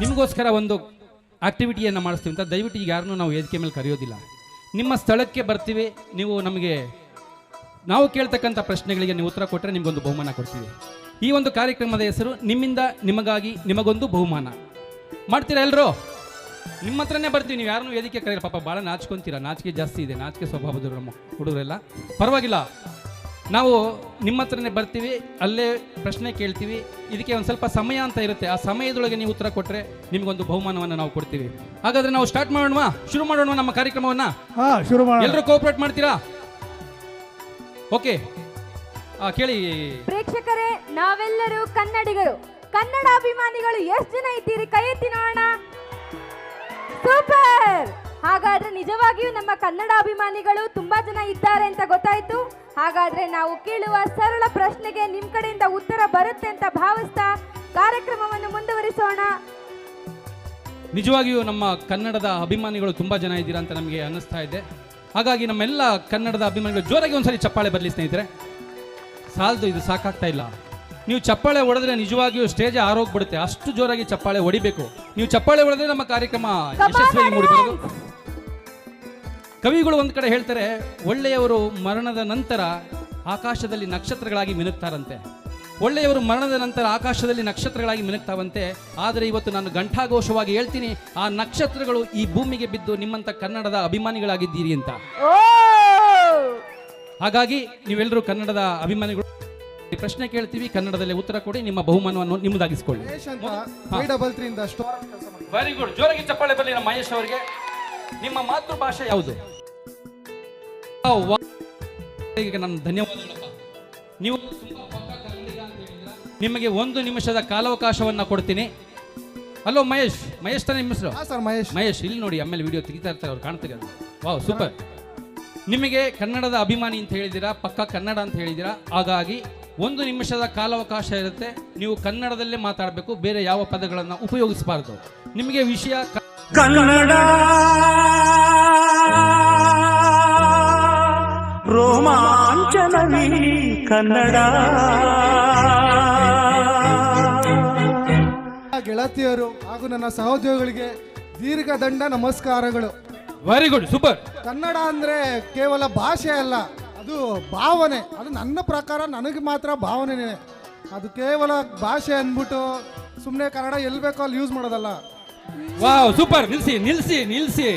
ನಿಮಗೋಸ್ಕರ ಒಂದು ಆಕ್ಟಿವಿಟಿಯನ್ನು ಮಾಡಿಸ್ತೀವಿ ಅಂತ ದಯವಿಟ್ಟು ಈಗ ಯಾರನ್ನೂ ನಾವು ವೇದಿಕೆ ಮೇಲೆ ಕರೆಯೋದಿಲ್ಲ. ನಿಮ್ಮ ಸ್ಥಳಕ್ಕೆ ಬರ್ತೀವಿ, ನೀವು ನಮಗೆ, ನಾವು ಕೇಳ್ತಕ್ಕಂಥ ಪ್ರಶ್ನೆಗಳಿಗೆ ನೀವು ಉತ್ತರ ಕೊಟ್ಟರೆ ನಿಮಗೊಂದು ಬಹುಮಾನ ಕೊಡ್ತೀವಿ. ಈ ಒಂದು ಕಾರ್ಯಕ್ರಮದ ಹೆಸರು, ನಿಮ್ಮಿಂದ ನಿಮಗಾಗಿ ನಿಮಗೊಂದು ಬಹುಮಾನ. ಮಾಡ್ತೀರಾ ಎಲ್ಲರೂ ನಿಮ್ಮ ಹತ್ರನೇ ಬರ್ತೀವಿ ನೀವು ಯಾರನ್ನೂ ವೇದಿಕೆ ಕರೆಯಲ್ಲ. ಪಾಪ ಭಾಳ ನಾಚ್ಕೊಂತೀರಾ. ನಾಚಿಕೆ ಜಾಸ್ತಿ ಇದೆ. ನಾಚಿಕೆ ಸ್ವಭಾವದವರು ನಮ್ಮ ಹುಡುಗರೆಲ್ಲ. ಪರವಾಗಿಲ್ಲ. ನಾವು ನಿಮ್ಮ ಹತ್ರನೇ ಬರ್ತೀವಿ. ಅಲ್ಲೇ ಪ್ರಶ್ನೆ ಕೇಳ್ತೀವಿ. ಇದಕ್ಕೆ ಒಂದು ಸ್ವಲ್ಪ ಸಮಯ ಅಂತ ಇರುತ್ತೆ. ಆ ಸಮಯದೊಳಗೆ ನೀವು ಉತ್ತರ ಕೊಟ್ಟರೆ ನಿಮಗೊಂದು ಬಹುಮಾನವನ್ನು ನಾವು ಕೊಡ್ತೀವಿ. ಹಾಗಾದ್ರೆ ನಾವು ಸ್ಟಾರ್ಟ್ ಮಾಡೋಣ ಶುರು ಮಾಡೋಣ ನಮ್ಮ ಕಾರ್ಯಕ್ರಮವನ್ನು? ಹಾ ಶುರು ಮಾಡೋಣ. ಎಲ್ಲರೂ ಕೋಆಪರೇಟ್ ಮಾಡ್ತೀರಾ? ಓಕೆ ಕೇಳಿ. ಪ್ರೇಕ್ಷಕರೇ ನಾವೆಲ್ಲರೂ ಕನ್ನಡಿಗರು. ಕನ್ನಡ ಅಭಿಮಾನಿಗಳು ಎಷ್ಟು ಜನ ಇದ್ದೀರಿ? ಕೈ ಎತ್ತಿ ನೋಡೋಣ. ಸೂಪರ್! ಹಾಗಾದ್ರೆ ನಿಜವಾಗಿಯೂ ನಮ್ಮ ಕನ್ನಡ ಅಭಿಮಾನಿಗಳು ತುಂಬಾ ಜನ ಇದ್ದಾರೆ ಅಂತ ಗೊತ್ತಾಯ್ತು. ಹಾಗಾದ್ರೆ ನಾವು ಕೇಳುವ ಸರಳ ಪ್ರಶ್ನೆಗೆ ನಿಮ್ ಕಡೆಯಿಂದ ಉತ್ತರ ಬರುತ್ತೆ ಅಂತ ಭಾವಿಸ್ತಾ ಕಾರ್ಯಕ್ರಮವನ್ನು ಮುಂದುವರಿಸೋಣ. ನಿಜವಾಗಿಯೂ ನಮ್ಮ ಕನ್ನಡದ ಅಭಿಮಾನಿಗಳು ತುಂಬಾ ಜನ ಇದ್ದೀರಾ ಅಂತ ನಮಗೆ ಅನ್ನಿಸ್ತಾ ಇದೆ. ಹಾಗಾಗಿ ನಮ್ಮೆಲ್ಲ ಕನ್ನಡದ ಅಭಿಮಾನಿಗಳು ಜೋರಾಗಿ ಒಂದ್ಸರಿ ಚಪ್ಪಾಳೆ ಬರಲಿ ಸ್ನೇಹಿತರೆ. ಸಾಲದು ಇದು ಸಾಕಾಗ್ತಾ ಇಲ್ಲ. ನೀವು ಚಪ್ಪಾಳೆ ಹೊಡೆದ್ರೆ ನಿಜವಾಗಿಯೂ ಸ್ಟೇಜ್ ಆರೋಗ್ಬಿಡುತ್ತೆ ಅಷ್ಟು ಜೋರಾಗಿ ಚಪ್ಪಾಳೆ ಹೊಡಿಬೇಕು. ನೀವು ಚಪ್ಪಾಳೆ ಹೊಡೆದ್ರೆ ನಮ್ಮ ಕಾರ್ಯಕ್ರಮ ಯಶಸ್ವಿಯಾಗಿ ಮೂಡಿಬರೋದು ಕವಿಗಳು ಒಂದು ಕಡೆ ಹೇಳ್ತಾರೆ ಒಳ್ಳೆಯವರು ಮರಣದ ನಂತರ ಆಕಾಶದಲ್ಲಿ ನಕ್ಷತ್ರಗಳಾಗಿ ಮಿನುಗ್ತಾರಂತೆ. ಒಳ್ಳೆಯವರು ಮರಣದ ನಂತರ ಆಕಾಶದಲ್ಲಿ ನಕ್ಷತ್ರಗಳಾಗಿ ಮಿನುಗ್ತಾವಂತೆ. ಆದರೆ ಇವತ್ತು ನಾನು ಘಂಟಾಘೋಷವಾಗಿ ಹೇಳ್ತೀನಿ ಆ ನಕ್ಷತ್ರಗಳು ಈ ಭೂಮಿಗೆ ಬಿದ್ದು ನಿಮ್ಮಂಥ ಕನ್ನಡದ ಅಭಿಮಾನಿಗಳಾಗಿದ್ದೀರಿ ಅಂತ. ಹಾಗಾಗಿ ನೀವೆಲ್ಲರೂ ಕನ್ನಡದ ಅಭಿಮಾನಿಗಳು. ಪ್ರಶ್ನೆ ಕೇಳ್ತೀವಿ ಕನ್ನಡದಲ್ಲಿ ಉತ್ತರ ಕೊಡಿ ನಿಮ್ಮ ಬಹುಮಾನವನ್ನು ನಿಮ್ಮದಾಗಿಸ್ಕೊಳ್ಳಿ. ಮಹೇಶ್ ಅಂತ ಫೈವ್ ಡಬಲ್ ತ್ರೀ ಇಂದ ಸ್ಟೋರ್ ಕೆಲಸ ಮಾಡಿ ವೆರಿ ಗುಡ್ ಜೋರಾಗಿ ಚಪ್ಪಾಳೆ ಬರಲಿ ನಮ್ಮ ಮಹೇಶ್ ಅವರಿಗೆ. ನಿಮ್ಮ ಮಾತೃಭಾಷೆ ಯಾವುದು? ನಾನು ಈಗ ಧನ್ಯವಾದಗಳಪ್ಪ ನೀವು ತುಂಬಾ ಪಕ್ಕ ಕನ್ನಡಿಗ ಅಂತ ಹೇಳಿದ್ದೀರಾ. ನಿಮಗೆ ಒಂದು ನಿಮಿಷದ ಕಾಲಾವಕಾಶವನ್ನ ಕೊಡ್ತೀನಿ. ಹಲೋ ಮಹೇಶ್. ಮಹೇಶ್ ತಾನೇ ನಿಮ್ಮ ಹೆಸರು? ಹಾ ಸರ್ ಮಹೇಶ್. ಮಹೇಶ್ ಇಲ್ಲಿ ನೋಡಿ ಆಮೇಲೆ ವಿಡಿಯೋ ತೆಗಿತಾ ಇರ್ತಾರೆ ಅವ್ರು ಕಾಣ್ತಾರೆ ಅದು ವಾವ್ ಸೂಪರ್. ನಿಮಗೆ ಕನ್ನಡದ ಅಭಿಮಾನಿ ಅಂತ ಹೇಳಿದ್ದೀರಾ ಪಕ್ಕ ಕನ್ನಡ ಅಂತ ಹೇಳಿದ್ದೀರಾ? ಹಾಗಾಗಿ ಒಂದು ನಿಮಿಷದ ಕಾಲಾವಕಾಶ ಇರುತ್ತೆ. ನೀವು ಕನ್ನಡದಲ್ಲೇ ಮಾತಾಡಬೇಕು ಬೇರೆ ಯಾವ ಪದಗಳನ್ನು ಉಪಯೋಗಿಸಬಾರ್ದು. ನಿಮಗೆ ವಿಷಯ ಕನ್ನಡ ರೋಮಾಂಚನವಿ ಕನ್ನಡ. ಗೆಳತಿಯರು ಹಾಗೂ ನನ್ನ ಸಹೋದ್ಯೋಗಿಗಳಿಗೆ ದೀರ್ಘ ದಂಡ ನಮಸ್ಕಾರಗಳು. ವೆರಿ ಗುಡ್ ಸೂಪರ್ ಕನ್ನಡ ಅಂದ್ರೆ ಕೇವಲ ಭಾಷೆ ಅಲ್ಲ. ಅದು ಭಾವನೆ. ಅದು ನನ್ನ ಪ್ರಕಾರ ನನಗೆ ಮಾತ್ರ ಭಾವನೆನೇ ಅದು ಕೇವಲ ಭಾಷೆ ಅಂದ್ಬಿಟ್ಟು ಸುಮ್ಮನೆ ಕನ್ನಡ ಎಲ್ಲಿ ಬೇಕೋ ಅಲ್ಲಿ ಯೂಸ್ ಮಾಡೋದಲ್ಲ. ವಾವ್ ಸೂಪರ್ ನಿಲ್ಸಿ ನಿಲ್ಸಿ ನಿಲ್ಸಿ.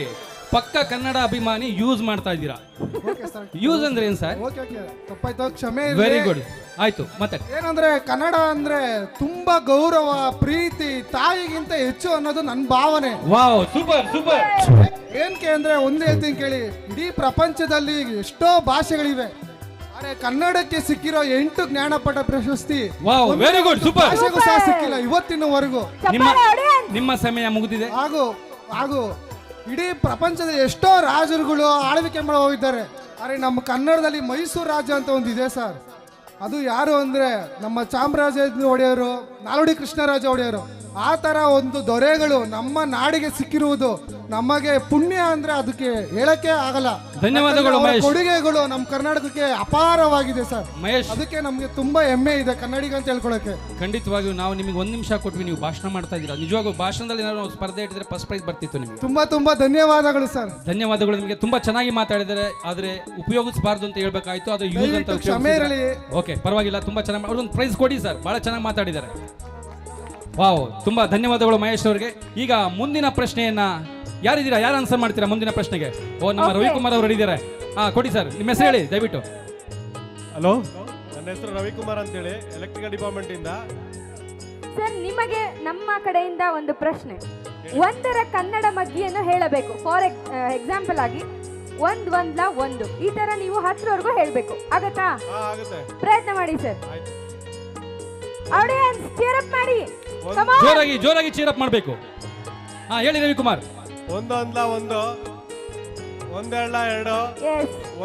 ಪಕ್ಕ ಕನ್ನಡ ಅಭಿಮಾನಿ ಯೂಸ್ ಮಾಡ್ತಾ ಇದ್ದೀರಾ. ಸರ್ ಯೂಸ್ ಅಂದ್ರೆ ಏನ್ ಸರ್? ಓಕೆ ಓಕೆ ತಪ್ಪಾಯ್ತು. ಕ್ಷಮೆ ವೆರಿ ಗುಡ್ ಆಯ್ತು ಮತ್ತೆ? ಏನಂದ್ರೆ ಕನ್ನಡ ಅಂದ್ರೆ ತುಂಬಾ ಗೌರವ ಪ್ರೀತಿ ತಾಯಿಗಿಂತ ಹೆಚ್ಚು ಅನ್ನೋದು ನನ್ನ ಭಾವನೆ. ವಾವ್ ಸೂಪರ್ ಸೂಪರ್ ಏನಕ್ಕೆ ಅಂದ್ರೆ ಒಂದೇ ಹೇಳ್ತೀನಿ ಕೇಳಿ. ಇಡೀ ಪ್ರಪಂಚದಲ್ಲಿ ಎಷ್ಟೋ ಭಾಷೆಗಳಿವೆ. ಅರೆ ಕನ್ನಡಕ್ಕೆ ಸಿಕ್ಕಿರೋ ಎಂಟು ಜ್ಞಾನಪಠ ಪ್ರಶಸ್ತಿ. ವಾವ್ ವೆರಿ ಗುಡ್ ಸೂಪರ್ ಭಾಷೆಗೂ ಸಹ ಸಿಕ್ಕಿಲ್ಲ ಇವತ್ತಿನವರೆಗೂ. ನಿಮ್ಮ ನಿಮ್ಮ ಸಮಯ ಮುಗಿದಿದೆ. ಹಾಗೂ ಹಾಗೂ ಇಡೀ ಪ್ರಪಂಚದ ಎಷ್ಟೋ ರಾಜರುಗಳು ಆಳ್ವಿಕೆ ಮಾಡಿದ್ದಾರೆ ಹೋಗಿದ್ದಾರೆ. ಆದ್ರೆ ನಮ್ಮ ಕನ್ನಡದಲ್ಲಿ ಮೈಸೂರು ರಾಜ್ಯ ಅಂತ ಒಂದು ಇದೆ ಸರ್. ಅದು ಯಾರು ಅಂದರೆ ನಮ್ಮ ಚಾಮರಾಜ ಒಡೆಯರು ನಾಲ್ವಡಿ ಕೃಷ್ಣರಾಜ ಒಡೆಯರು ಆ ತರ ಒಂದು ದೊರೆಗಳು ನಮ್ಮ ನಾಡಿಗೆ ಸಿಕ್ಕಿರುವುದು ನಮಗೆ ಪುಣ್ಯ ಅಂದ್ರೆ ಅದಕ್ಕೆ ಹೇಳಕ್ಕೆ ಆಗಲ್ಲ. ಧನ್ಯವಾದಗಳು, ಕೊಡುಗೆಗಳು ನಮ್ಮ ಕರ್ನಾಟಕಕ್ಕೆ ಅಪಾರವಾಗಿದೆ ಸರ್. ಮಹೇಶ್. ಅದಕ್ಕೆ ನಮ್ಗೆ ತುಂಬಾ ಹೆಮ್ಮೆ ಇದೆ ಕನ್ನಡಿಗ ಅಂತ ಹೇಳ್ಕೊಳಕ್ಕೆ. ಖಂಡಿತವಾಗಿಯೂ ನಾವು ನಿಮಗೆ ಒಂದು ನಿಮಿಷ ಕೊಟ್ವಿ ನೀವು ಭಾಷಣ ಮಾಡ್ತಾ ಇದ್ದೀರಾ? ನಿಜವಾಗೂ ಭಾಷಣದಲ್ಲಿ ಏನಾದ್ರು ಸ್ಪರ್ಧೆ ಇಟ್ಟಿದ್ರೆ ಫಸ್ಟ್ ಪ್ರೈಸ್ ಬರ್ತಿತ್ತು ನಿಮಗೆ. ತುಂಬಾ ತುಂಬಾ ಧನ್ಯವಾದಗಳು ಸರ್. ಧನ್ಯವಾದಗಳು ನಿಮಗೆ. ತುಂಬಾ ಚೆನ್ನಾಗಿ ಮಾತಾಡಿದ್ರೆ ಆದ್ರೆ ಉಪಯೋಗಿಸಬಾರ್ದು ಅಂತ ಹೇಳ್ಬೇಕಾಯ್ತು ಅದು ಯೂಸ್ ಅಂತ ಕ್ಷಮೆ ಇರಲಿ. ಓಕೆ ಪರವಾಗಿಲ್ಲ. ತುಂಬಾ ಚೆನ್ನಾಗಿ ಅವ್ರೊಂದು ಪ್ರೈಸ್ ಕೊಡಿ ಸರ್. ಬಹಳ ಚೆನ್ನಾಗಿ ಮಾತಾಡಿದ್ದಾರೆ. ವಾವ್ ತುಂಬಾ ಧನ್ಯವಾದಗಳು ಮಹೇಶ್ ಅವರಿಗೆ. ಈಗ ಮುಂದಿನ ಪ್ರಶ್ನೆಯನ್ನ ಯಾರಿದ್ದೀರಾ? ಯಾರು ಆನ್ಸರ್ ಮಾಡ್ತೀರಾ ಮುಂದಿನ ಪ್ರಶ್ನೆಗೆ? ಓ ನಮ್ಮ. ರವಿಕುಮಾರ್ ಅವರು ಇದ್ದಾರೆ ಹಾ ಕೊಡಿ ಸರ್ ನಿಮ್ಮ ಹೆಸರು ಹೇಳಿ ದಯವಿಟ್ಟು. ಹಲೋ ನನ್ನ ಹೆಸರು ರವಿಕುಮಾರ್ ಅಂತೇಳಿ ಎಲೆಕ್ಟ್ರಿಕಲ್ ಡಿಪಾರ್ಟ್ಮೆಂಟ್ ಇಂದ. ಸರ್ ನಿಮಗೆ ನಮ್ಮ ಕಡೆಯಿಂದ ಒಂದು ಪ್ರಶ್ನೆ. ಒಂದರ ಕನ್ನಡ ಮಗ್ಗಿಯನ್ನು ಹೇಳಬೇಕು. ಫಾರ್ ಎಕ್ಸಾಂಪಲ್ ಆಗಿ ಒಂದ್ ಒಂದ್ಲ ಒಂದು. ಈ ತರ ನೀವು ಹತ್ತರವರೆಗೂ ಹೇಳ್ಬೇಕು. ಆಗತ್ತಾ? ಹಾ ಆಗುತ್ತೆ. ಪ್ರಯತ್ನ ಮಾಡಿ ಸರ್ ಆಡಿಯನ್ಸ್ ಅಪ್ ಮಾಡಿ. ಜೋರಾಗಿ ಜೋರಾಗಿ ಚೀರಪ್ ಮಾಡಬೇಕು. ಹಾ ಹೇಳಿ ರವಿಕುಮಾರ್. ಒಂದು ಅಂದ್ಲ ಒಂದು ಒಂದೆರಡ್ಲ ಎರಡು.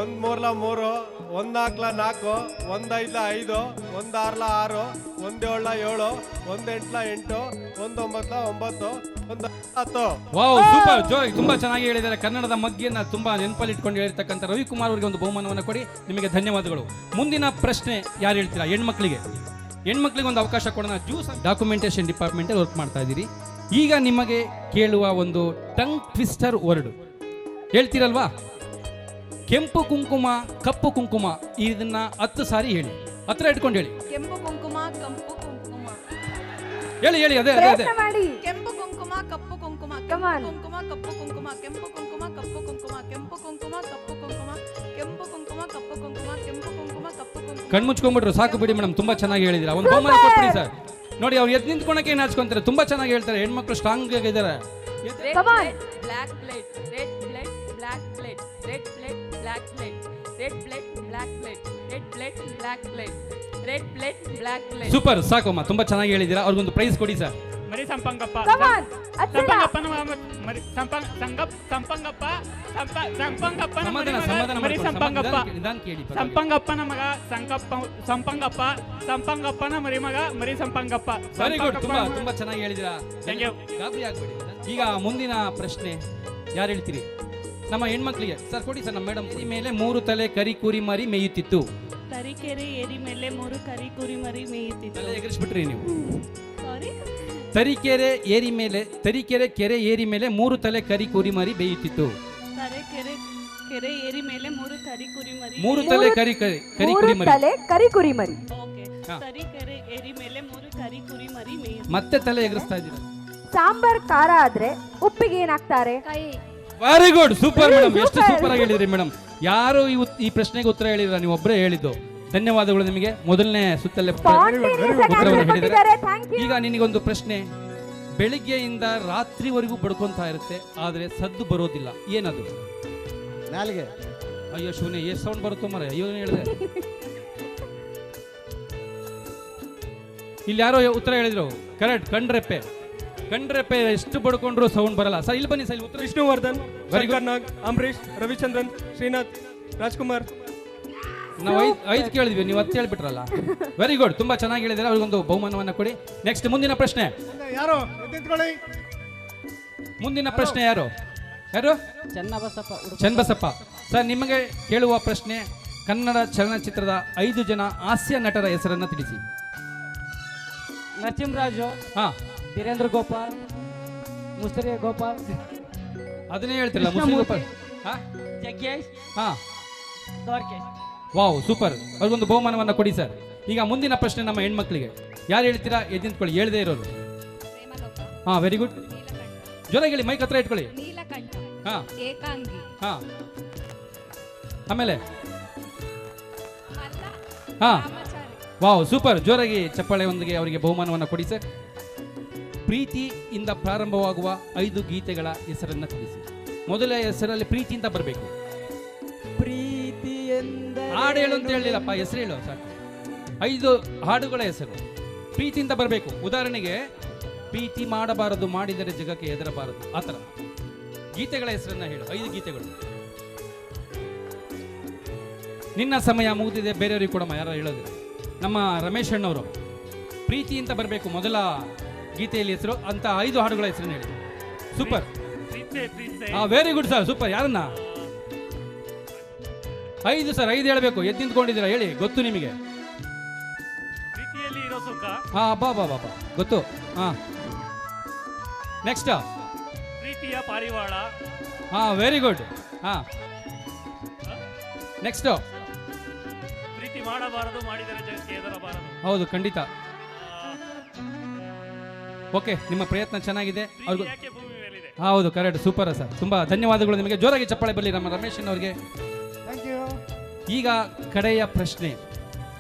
ಒಂದ್ ಮೂರ್ಲ ಮೂರು ಒಂದ್ ನಾಲ್ಕ್ಲ ನಾಲ್ಕು ಒಂದ್ ಐದ್ಲ ಐದು ಒಂದ್ ಆರ್ಲ ಆರು ಒಂದೇಳ್ಲ ಏಳು ಒಂದ್ ಎಂಟ್ಲ ಎಂಟು ಒಂದ್ ಒಂಬತ್ಲ ಒಂಬತ್ತು ಒಂದ್ ಹತ್ತು. ವಾವ್ ಸೂಪರ್ ಜೋರಾಗಿ ತುಂಬಾ ಚೆನ್ನಾಗಿ ಹೇಳಿದ್ದಾರೆ. ಕನ್ನಡದ ಮಗ್ಗಿಯನ್ನ ತುಂಬಾ ನೆನಪಲ್ಲಿ ಇಟ್ಕೊಂಡು ಹೇಳಿರ್ತಕ್ಕಂಥ ರವಿಕುಮಾರ್ ಅವರಿಗೆ ಒಂದು ಬಹುಮಾನವನ್ನು ಕೊಡಿ. ನಿಮಗೆ ಧನ್ಯವಾದಗಳು. ಮುಂದಿನ ಪ್ರಶ್ನೆ ಯಾರು ಹೇಳ್ತೀರಾ? ಹೆಣ್ಮಕ್ಳಿಗೆ. ಹೆಣ್ಮಕ್ಳಿಗೆ ಒಂದು ಅವಕಾಶ ಕೊಡೋಣ ಜ್ಯೂಸ್ ಡಾಕ್ಯುಮೆಂಟೇಶನ್ ಡಿಪಾರ್ಟ್ಮೆಂಟಲ್ಲಿ ವರ್ಕ್ ಮಾಡ್ತಾ ಇದ್ದೀರಿ. ಈಗ ನಿಮಗೆ ಕೇಳುವ ಒಂದು ಟಂಗ್ ಟ್ವಿಸ್ಟರ್ ವರ್ಡ್ ಹೇಳ್ತೀರಲ್ವಾ? ಕೆಂಪು ಕುಂಕುಮ ಕಪ್ಪು ಕುಂಕುಮ ಇದನ್ನ ಹತ್ತು ಸಾರಿ ಹೇಳಿ. ಹತ್ರ ಇಟ್ಕೊಂಡು ಹೇಳಿ. ಕೆಂಪು ಕುಂಕುಮ ಕಪ್ಪು ಕುಂಕುಮ. ಹೇಳಿ ಹೇಳಿ ಅದೇ ಅದೇ ಅದೇ. ಪ್ರಯತ್ನ ಮಾಡಿ. ಕೆಂಪು ಕುಂಕುಮ ಕಪ್ಪು ಕುಂಕುಮ Come on. ಕೆಂಪು ಕುಂಕುಮ ಕಪ್ಪು ಕುಂಕುಮ ಕೆಂಪು ಕುಂಕುಮ ಕಪ್ಪು ಕುಂಕುಮ ಕೆಂಪು ಕುಂಕುಮ ಕಪ್ಪು ಕುಂಕುಮ ಕೆಂಪು ಕುಂಕುಮ ಕಪ್ಪು ಕುಂಕುಮ ಕೆಂಪು ಕುಂಕುಮ. ಕಣ್ಮುಚ್ಕೊಂಡ್ಬಿಟ್ರು ಸಾಕು ಬಿಡಿ ಮೇಡಮ್ ತುಂಬಾ ಚೆನ್ನಾಗಿ ಹೇಳಿದಿರ ಒಂದು ಬಹುಮಾನ ಕೊಟ್ಬಿಡಿ ಸರ್. ನೋಡಿ ಅವ್ರು ಎದ್ ನಿಂತ್ಕೊಳಕ್ಕೆ ಏನು ಹಚ್ಕೊಂತಾರೆ ತುಂಬಾ ಚೆನ್ನಾಗಿ ಹೇಳ್ತಾರೆ. ಹೆಣ್ಮಕ್ಳು ಸ್ಟ್ರಾಂಗ್ ಆಗಿದ್ದಾರೆ Come on. Plate black plate red plate black plate red plate black plate red plate black plate red plate black plate red plate black ಪ್ಲೇಟ್ ಸೂಪರ್ ಸಾಕಮ್ಮ ತುಂಬಾ ಚೆನ್ನಾಗಿ ಹೇಳಿದ್ದೀರಾ. ಅವ್ರಿಗೊಂದು ಪ್ರೈಸ್ ಕೊಡಿ ಸರ್. ಮರಿ ಸಂಪಂಗಪ್ಪ. ಸಂಪಂಗಪ್ಪನ ಮರಿ ಸಂಪಂಗ ಸಂಗಪ್ ಸಂಪಂಗಪ್ಪ. ಸಂಪ ಸಂಪಂಗಪ್ಪನ ಮರಿ. ಸಂಪಂಗಪ್ಪ. ಸಂಪಂಗಪ್ಪನ ಮಗ ಸಂಕಪ್ಪ ಸಂಪಂಗಪ್ಪ. ಸಂಪಂಗಪ್ಪನ ಮರಿ ಮಗ ಮರಿ ಸಂಪಂಗಪ್ಪ. ವೆರಿ ಗುಡ್ ತುಂಬಾ ತುಂಬಾ ಚೆನ್ನಾಗಿ ಹೇಳಿದಿರಾ. ಗಾಬರಿ ಆಗ್ಬೇಡಿ ಈಗ ಮುಂದಿನ ಪ್ರಶ್ನೆ ಯಾರು ಹೇಳ್ತೀರಿ? ನಮ್ಮ ಹೆಣ್ಮಕ್ಳಿಗೆ ಸರ್ ಕೊಡಿ ಸರ್ ನಮ್ಮ ಮೇಡಮ್ ಈ ಮೇಲೆ ಮೂರು ತಲೆ ಕರಿ ಕುರಿ ಮರಿ ಮೇಯುತ್ತಿತ್ತು. ತರೀಕೆರೆ ಏರಿ ಮೇಲೆ ಮೂರು ಕರಿ ಕುರಿ ಮರಿ ಮೇಯುತ್ತಿತ್ತು. ತಲೆ ಎಗರಿಸ್ಬಿಟ್ರಿ ನೀವು. ತರೀಕೆರೆ ಏರಿ ಮೇಲೆ ತರೀಕೆರೆ ಕೆರೆ ಏರಿ ಮೇಲೆ ಮೂರು ತಲೆ ಕರಿ ಕುರಿ ಮರಿ ಬೇಯುತ್ತಿತ್ತು. ತರೀಕೆರೆ ಕೆರೆ ಏರಿ ಮೇಲೆ ಮೂರು ಕರಿ ಕುರಿ ಮರಿ ಮೂರು ತಲೆ ಕರಿ ಕರಿ ಕರಿ ಮೂರು ಕುರಿ ಮರಿ. ತಲೆ ಕರಿ ಕುರಿ ಮರಿ. ಓಕೆ ಹಾ. ತರೀಕೆರೆ ಏರಿ ಮೇಲೆ ಮೂರು ಕರಿ ಕುರಿ ಮರಿ ಮತ್ತೆ ತಲೆ ಎಗರಿಸ್ತಾ ಇದ್ದೀರಾ? ಸಾಂಬಾರ್ ಖಾರ ಆದ್ರೆ ಉಪ್ಪಿಗೆ ಏನಾಗ್ತಾರೆ? ವೆರಿ ಗುಡ್ ಸೂಪರ್ ಮೇಡಮ್ ಎಷ್ಟು ಸೂಪರ್ ಆಗಿ ಹೇಳಿದ್ರಿ ಮೇಡಮ್ ಯಾರು ಈ ಉತ್- ಈ ಪ್ರಶ್ನೆಗೆ ಉತ್ತರ ಹೇಳಿದ್ರ? ನೀವು ಒಬ್ಬರೇ ಹೇಳಿದ್ದು. ಧನ್ಯವಾದಗಳು ನಿಮಗೆ. ಮೊದಲನೇ ಸುತ್ತಲ್ಲೇ ಈಗ ನಿನಗೊಂದು ಪ್ರಶ್ನೆ. ಬೆಳಿಗ್ಗೆಯಿಂದ ರಾತ್ರಿವರೆಗೂ ಬಡ್ಕೊಂತ ಇರುತ್ತೆ ಆದ್ರೆ ಸದ್ದು ಬರೋದಿಲ್ಲ. ಏನದು? ನಾಲಿಗೆ. ಅಯ್ಯೋ ಶೂನ್ಯ ಎಷ್ಟು ಸೌಂಡ್ ಬರುತ್ತೋ ಮರ ಅಯ್ಯೋ ಹೇಳಿದೆ? ಇಲ್ಲಿ ಯಾರೋ ಉತ್ತರ ಹೇಳಿದ್ರು. ಕರೆಕ್ಟ್ ಕಂಡ್ರೆಪ್ಪೆ ಕಂಡ್ರೆಪ್ಪೆ ಎಷ್ಟು ಬಡ್ಕೊಂಡ್ರು ಸೌಂಡ್ ಬರಲ್ಲ. ಸರ್ ಇಲ್ಲಿ ಬನ್ನಿ ಸರ್ ಇಲ್ಲಿ ಉತ್ತರ. ವಿಷ್ಣುವರ್ಧನ್. ನಾಗ್ ಅಂಬರೀಶ್ ರವಿಚಂದ್ರನ್ ಶ್ರೀನಾಥ್ ರಾಜ್ಕುಮಾರ್. ನಾವು ಐದು ಐದು ಕೇಳಿದ್ವಿ ನೀವು ಹತ್ತು ಹೇಳ್ಬಿಟ್ರಲ್ಲ. ವೆರಿ ಗುಡ್ ತುಂಬಾ ಚೆನ್ನಾಗಿ ಹೇಳಿದ್ರೆ. ಅವ್ರಿಗೊಂದು ಬಹುಮಾನವನ್ನ ಕೊಡಿ. ನೆಕ್ಸ್ಟ್ ಮುಂದಿನ ಪ್ರಶ್ನೆ. ಯಾರು? ಮುಂದಿನ ಪ್ರಶ್ನೆ ಯಾರು? ಯಾರು? ಚನ್ನಬಸಪ್ಪ ಸರ್ ನಿಮಗೆ ಕೇಳುವ ಪ್ರಶ್ನೆ ಕನ್ನಡ ಚಲನಚಿತ್ರದ ಐದು ಜನ ಹಾಸ್ಯ ನಟರ ಹೆಸರನ್ನ ತಿಳಿಸಿ. ನರಸಿಂಹರಾಜು ಹಾ. ವೀರೇಂದ್ರ ಗೋಪಾಲ್ ಮುಸ್ರಿ ಗೋಪಾಲ್. ಅದನ್ನೇ ಹೇಳ್ತಿಲ್ಲ ಮುಸ್ಲಿಂ ಗೋಪಾಲ್. ಹಾ. ಜಗ್ಗೇಶ್. ಹಾ. ದ್ವಾರಕೇಶ್. Wow super. ಅವ್ರಿಗೊಂದು ಬಹುಮಾನವನ್ನ ಕೊಡಿ ಸರ್. ಈಗ ಮುಂದಿನ ಪ್ರಶ್ನೆ ನಮ್ಮ ಹೆಣ್ಮಕ್ಳಿಗೆ. ಯಾರು ಹೇಳ್ತೀರಾ? ಎದ್ದು ನಿಂತ್ಕೊಳ್ಳಿ ಹೇಳದೆ ಇರೋರು. ಹಾ ವೆರಿ ಗುಡ್ ಜೋರಾಗಿ ಹೇಳಿ ಮೈಕ್ ಹತ್ರ ಇಟ್ಕೊಳ್ಳಿ. ಹಾ. ಹಾ. ಆಮೇಲೆ? ಹಾ. Wow super. ಜೋರಾಗಿ ಚಪ್ಪಾಳೆ ಒಂದಿಗೆ ಅವರಿಗೆ ಬಹುಮಾನವನ್ನು ಕೊಡಿ ಸರ್. ಪ್ರೀತಿಯಿಂದ ಪ್ರಾರಂಭವಾಗುವ ಐದು ಗೀತೆಗಳ ಹೆಸರನ್ನ ತಿಳಿಸಿ. ಮೊದಲ ಹೆಸರಲ್ಲಿ ಪ್ರೀತಿಯಿಂದ ಬರಬೇಕು. ಹಾಡು ಹೇಳು ಅಂತ ಹೇಳಿಲ್ಲಪ್ಪ ಹೆಸರು ಹೇಳು ಸಾಕು. ಐದು ಹಾಡುಗಳ ಹೆಸರು. ಪ್ರೀತಿಯಿಂದ ಬರಬೇಕು. ಉದಾಹರಣೆಗೆ ಪ್ರೀತಿ ಮಾಡಬಾರದು ಮಾಡಿದರೆ ಜಗಕ್ಕೆ ಹೆದರಬಾರದು. ಆ ಥರ. ಗೀತೆಗಳ ಹೆಸರನ್ನ ಹೇಳು. ಐದು ಗೀತೆಗಳು. ನಿನ್ನ ಸಮಯ ಮುಗಿದಿದೆ ಬೇರೆಯವ್ರಿಗೆ ಕೊಡಮ್ಮ ಯಾರು ಹೇಳೋದು ನಮ್ಮ ರಮೇಶ್ ಅಣ್ಣವರು. ಪ್ರೀತಿಯಿಂದ ಬರಬೇಕು. ಮೊದಲ ಗೀತೆಯಲ್ಲಿ ಹೆಸರು ಅಂತ ಐದು ಹಾಡುಗಳ ಹೆಸರನ್ನ ಹೇಳಿ. ಸೂಪರ್. ಪ್ರೀತೆ ಪ್ರೀತೆ. Very good sir super. ಯಾರನ್ನ? ಐದು ಸರ್ ಐದು ಹೇಳಬೇಕು. ಎದ್ದು ನಿಂತ್ಕೊಂಡಿದ್ದೀರಾ? ಹೇಳಿ ಗೊತ್ತು ನಿಮಗೆ. ಪ್ರೀತಿಯಲ್ಲಿ ಇರೋ ಸುಖ? ಹಾ ಬಾ ಬಾ ಬಾ ಬಾ. ಗೊತ್ತು. ಹಾ. ನೆಕ್ಸ್ಟ್ ಪ್ರೀತಿಯ ಪಾರಿವಾಳ. ಹಾ ವೆರಿ ಗುಡ್ ಹಾ. ನೆಕ್ಸ್ಟ್ ಪ್ರೀತಿ ಮಾಡಬಾರದು ಮಾಡಿದರೆ ಜಗಕ್ಕೆ ಹೆದರಬಾರದು. ಹೌದು ಖಂಡಿತ. ಆ, ಓಕೆ ನಿಮ್ಮ ಪ್ರಯತ್ನ ಚೆನ್ನಾಗಿದೆ. ಪ್ರೀತಿ ಅವ್ರಿಗೂ ಯಾಕೆ ಭೂಮಿ ಮೇಲಿದೆ? ಹೌದು ಕರೆಕ್ಟ್ ಸೂಪರ್ ಸರ್. ತುಂಬಾ ಧನ್ಯವಾದಗಳು ನಿಮಗೆ. ಜೋರಾಗಿ ಚಪ್ಪಾಳೆ ಬರಲಿ ನಮ್ಮ ರಮೇಶ್ ಅವ್ರಿಗೆ ಈಗ ಕಡೆಯ ಪ್ರಶ್ನೆ.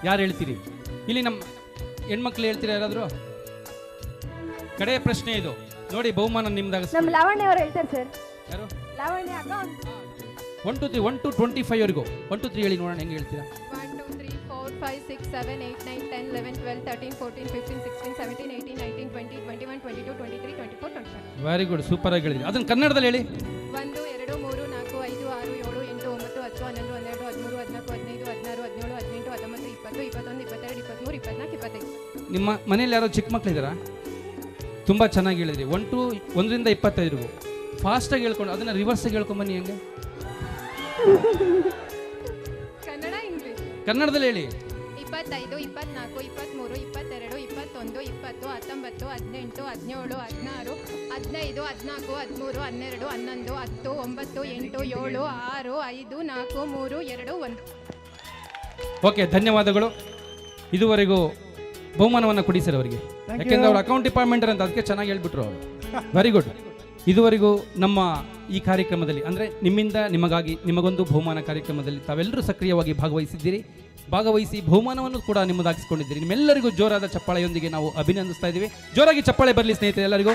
ಯಾರು ಹೇಳ್ತೀರಿ? ಇಲ್ಲಿ ನಮ್ಮ ಹೆಣ್ಮಕ್ಳು ಹೇಳ್ತೀರಾ ಯಾರಾದರೂ? ಕಡೆಯ ಪ್ರಶ್ನೆ ಇದು. ನೋಡಿ ಬಹುಮಾನ ನಿಮ್ದಾಗ ನಮ್ಮ ಲಾವಣ್ಯ ಅವ್ರು ಹೇಳ್ತಾರೆ ಸರ್. ಯಾರು? ಲಾವಣ್ಯ ಅಕ್ಕ one two three one two twenty five ವರೆಗೂ ಒನ್ ಟು ತ್ರೀ ಹೇಳಿ ನೋಡೋಣ ಹೆಂಗೆ ಹೇಳ್ತೀರಾ? One two three four five six seven eight nine ten eleven twelve thirteen fourteen fifteen sixteen seventeen eighteen nineteen twenty twenty one twenty two twenty three twenty four twenty five very good super ಆಗಿ ಹೇಳಿದ್ರಿ. ಅದನ್ನ ಕನ್ನಡದಲ್ಲಿ ಹೇಳಿ. ಒಂದು ಎರಡು ಇಪ್ಪತ್ತೊಂದು ಇಪ್ಪತ್ತೈದು ನಿಮ್ಮ ಮನೇಲಿ ಯಾರೋ ಚಿಕ್ಕ ಮಕ್ಕಳಿದ್ದೀರಾ ತುಂಬ ಚೆನ್ನಾಗಿ ಹೇಳಿದ್ರಿ. ಒನ್ ಟು ಒಂದರಿಂದ ಇಪ್ಪತ್ತೈದರಿಗೂ. ಫಾಸ್ಟಾಗಿ ಹೇಳ್ಕೊಂಡು ಅದನ್ನು ರಿವರ್ಸಾಗಿ ಹೇಳ್ಕೊಂಬನ್ನಿ ಹೆಂಗೆ. ಕನ್ನಡ ಇಂಗ್ಲಿಷ್ ಕನ್ನಡದಲ್ಲಿ ಹೇಳಿ. ಇಪ್ಪತ್ತೈದು ಇಪ್ಪತ್ನಾಲ್ಕು ಇಪ್ಪತ್ತ್ಮೂರು ಇಪ್ಪತ್ತೆರಡು ಇಪ್ಪತ್ತೊಂದು ಇಪ್ಪತ್ತು ಹತ್ತೊಂಬತ್ತು ಹದಿನೆಂಟು ಹದಿನೇಳು ಹದಿನಾರು ಹದಿನೈದು ಹದಿನಾಲ್ಕು ಹದಿಮೂರು ಹನ್ನೆರಡು ಹನ್ನೊಂದು ಹತ್ತು ಒಂಬತ್ತು ಎಂಟು ಏಳು ಆರು ಐದು ನಾಲ್ಕು ಮೂರು ಎರಡು ಒಂದು. ಓಕೆ ಧನ್ಯವಾದಗಳು. ಇದುವರೆಗೂ ಬಹುಮಾನವನ್ನು ಕೊಡಿಸಿರಿ ಅವರಿಗೆ. ಯಾಕೆಂದ್ರೆ ಅವ್ರ ಅಕೌಂಟ್ ಡಿಪಾರ್ಟ್ಮೆಂಟ್ ಅಂತ ಅದಕ್ಕೆ ಚೆನ್ನಾಗಿ ಹೇಳ್ಬಿಟ್ರು ಅವರು. ವೆರಿ ಗುಡ್ ಇದುವರೆಗೂ ನಮ್ಮ ಈ ಕಾರ್ಯಕ್ರಮದಲ್ಲಿ ಅಂದರೆ ನಿಮ್ಮಿಂದ ನಿಮಗಾಗಿ ನಿಮಗೊಂದು ಬಹುಮಾನ ಕಾರ್ಯಕ್ರಮದಲ್ಲಿ ತಾವೆಲ್ಲರೂ ಸಕ್ರಿಯವಾಗಿ ಭಾಗವಹಿಸಿದ್ದೀರಿ. ಭಾಗವಹಿಸಿ ಬಹುಮಾನವನ್ನು ಕೂಡ ನಿಮ್ಮದಾಗಿಸ್ಕೊಂಡಿದ್ದೀರಿ. ನಿಮ್ಮೆಲ್ಲರಿಗೂ ಜೋರಾದ ಚಪ್ಪಾಳೆಯೊಂದಿಗೆ ನಾವು ಅಭಿನಂದಿಸ್ತಾ ಇದ್ದೀವಿ. ಜೋರಾಗಿ ಚಪ್ಪಾಳೆ ಬರಲಿ ಸ್ನೇಹಿತರೆ ಎಲ್ಲರಿಗೂ.